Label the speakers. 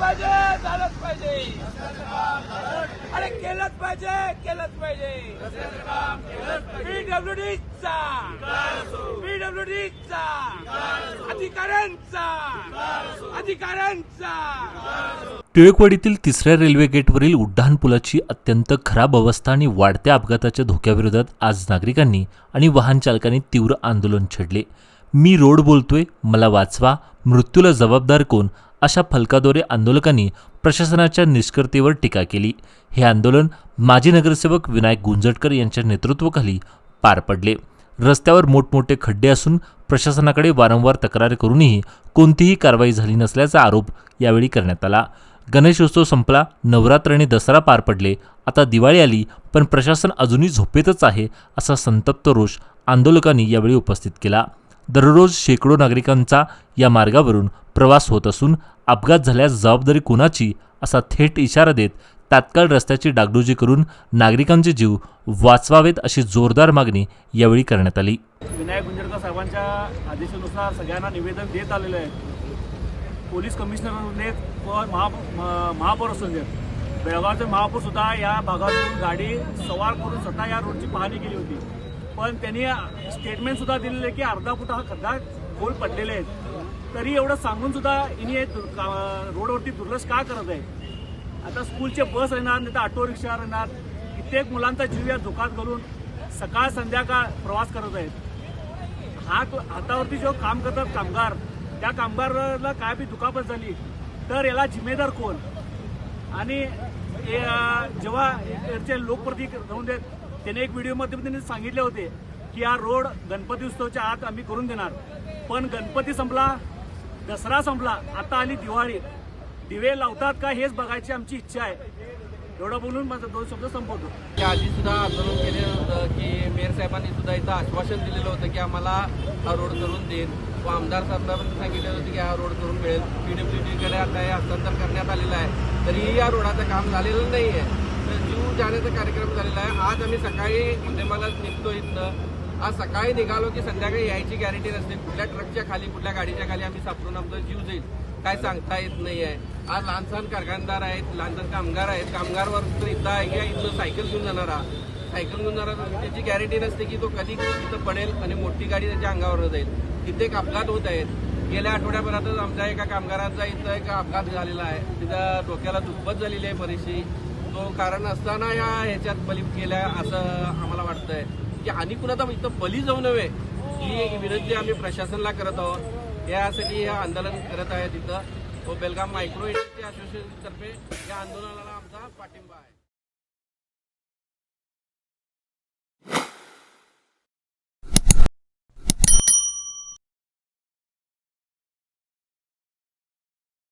Speaker 1: पाहिजे झालंच पाहिजे. अरे केलंच पाहिजे केलंच पाहिजे. पीडब्ल्यूडीचा पीडब्ल्यूडीचा अधिकाऱ्यांचा अधिकाऱ्यांचा.
Speaker 2: टिळकवाडीतील तिसऱ्या रेल्वे गेटवरील उड्डाण पुलाची अत्यंत खराब अवस्था आणि वाढत्या अपघाताच्या धोक्याविरोधात आज नागरिकांनी आणि वाहन चालकांनी तीव्र आंदोलन छेडले. मी रोड बोलतोय मला वाचवा मृत्यूला जबाबदार कोण? अशा फलकाद्वारे आंदोलकांनी प्रशासनाच्या निष्कर्तीवर टीका केली. हे आंदोलन माजी नगरसेवक विनायक गुंजटकर यांच्या नेतृत्वाखाली पार पडले. रस्त्यावर मोठमोठे खड्डे असून प्रशासनाकडे वारंवार तक्रार करूनही कोणतीही कारवाई झाली नसल्याचा आरोप यावेळी करण्यात आला. गणेशोत्सव संपला नवरात्र आणि दसरा पार पडले. आता दिवाळी आली पण प्रशासन अजूनही झोपेतच आहे असा संतप्त रोष आंदोलकांनी यावेळी उपस्थित केला. दररोज शेकडो नागरिकांचा या मार्गावरून प्रवास होत असून अपघात झाल्यास जबाबदारी कुणाची असा थेट इशारा देत तात्काळ रस्त्याची डागडुजी करून नागरिकांचे जीव वाचवावेत अशी जोरदार मागणी यावेळी करण्यात आली.
Speaker 3: विनायक गुंजरकर साहेबांच्या आदेशानुसार सगळ्यांना निवेदन देत आलेलं आहे. पोलीस कमिशनर देत व महा महापौर असून देत बेळगावचे महापौर सुद्धा या भागातून गाडी सवार करून स्वतः या रोडची पाहणी केली होती. पण त्यांनी स्टेटमेंट सुद्धा दिलेलं आहे की अर्धा फुट हा खड्डा खोल पडलेले आहेत. तरी एवढं सांगून सुद्धा इनी का- रोडवरती दुर्लक्ष का करत आहे आता स्कूलचे बस येणार नाही तर ऑटो रिक्षा येणार कित्येक मुलांचा जीव या धोक्यात घालून सकाळ संध्याकाळ प्रवास करत आहेत. हात हातावरती जो काम करतात कामगार त्या कामगाराला काय बी दुखापत झाली तर याला जिम्मेदार कोण? आणि जेव्हा इकडचे लोकप्रतिनिधी राहून देत त्याने एक व्हिडिओमध्ये त्यांनी सांगितले होते की हा रोड गणपती उत्सवच्या आत आम्ही करून देणार. पण गणपती संपला दसरा संपला आता आली दिवाळी. दिवे लावतात का हेच बघायची आमची इच्छा आहे. एवढं बोलून माझं दोन शब्द संपवतो.
Speaker 4: आधी सुद्धा आंदोलन केलेलं होतं की मेयर साहेबांनी सुद्धा इथं आश्वासन दिलेलं होतं की आम्हाला हा रोड करून देईल. व आमदार साहेबांना पण सांगितलेलं होतं की हा रोड करून मिळेल. पी डीकडे आता हे हस्तांतर करण्यात आलेलं आहे. तरीही या रोडाचं काम झालेलं नाही आहे जाण्याचा कार्यक्रम झालेला आहे. आज आम्ही सकाळी मला निघतो इथनं. आज सकाळी निघालो की संध्याकाळी यायची गॅरंटी नसते. कुठल्या ट्रकच्या खाली कुठल्या गाडीच्या खाली आम्ही सापडून आमचा जीव जाईल. काय सांगता येत नाही आहे आज लहानसहान कारखानदार आहेत लहानसहान कामगार आहेत. कामगार तर इथं आहे किंवा इथं सायकल घेऊन जाणारा. सायकल घेऊन जाणारा त्याची गॅरंटी नसते की तो कधी तिथं पडेल आणि मोठी गाडी त्याच्या अंगावर जाईल. तिथे एक अपघात होत आहेत. गेल्या आठवड्याभरातच आमच्या एका कामगाराचा इथं एक अपघात झालेला आहे. तिथं डोक्याला दुप्पत झालेली आहे बरीचशी. तो कारण असताना या ह्याच्यात बली गेल्या असं आम्हाला वाटतंय. की आणि कुणाचा इथं बली जाऊ नये ही विनंती आम्ही प्रशासनाला करत आहोत. यासाठी हे आंदोलन करत आहे तिथं. व बेलगाम मायक्रो इंडस्ट्री असोसिएशनतर्फे या आंदोलनाला आमचा पाठिंबा आहे.